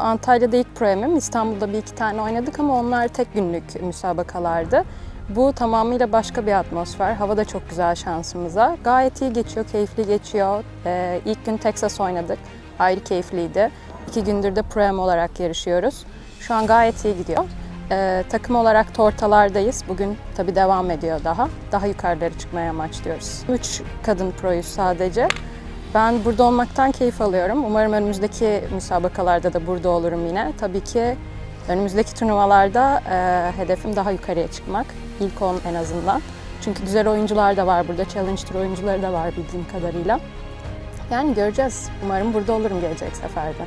Antalya'da ilk programım. İstanbul'da bir iki tane oynadık ama onlar tek günlük müsabakalardı. Bu tamamıyla başka bir atmosfer. Hava da çok güzel şansımıza. Gayet iyi geçiyor, keyifli geçiyor. Ee, ilk gün Texas oynadık. Ayrı keyifliydi. İki gündür de Pro-Am olarak yarışıyoruz. Şu an gayet iyi gidiyor. Ee, takım olarak tortalardayız. Bugün tabii devam ediyor daha. Daha yukarıları çıkmaya amaçlıyoruz. Üç kadın proyuz sadece. Ben burada olmaktan keyif alıyorum. Umarım önümüzdeki müsabakalarda da burada olurum yine. Tabii ki önümüzdeki turnuvalarda e, hedefim daha yukarıya çıkmak. İlk 10 en azından. Çünkü güzel oyuncular da var burada. Challenge Tour oyuncuları da var bildiğim kadarıyla. Yani göreceğiz. Umarım burada olurum gelecek seferde.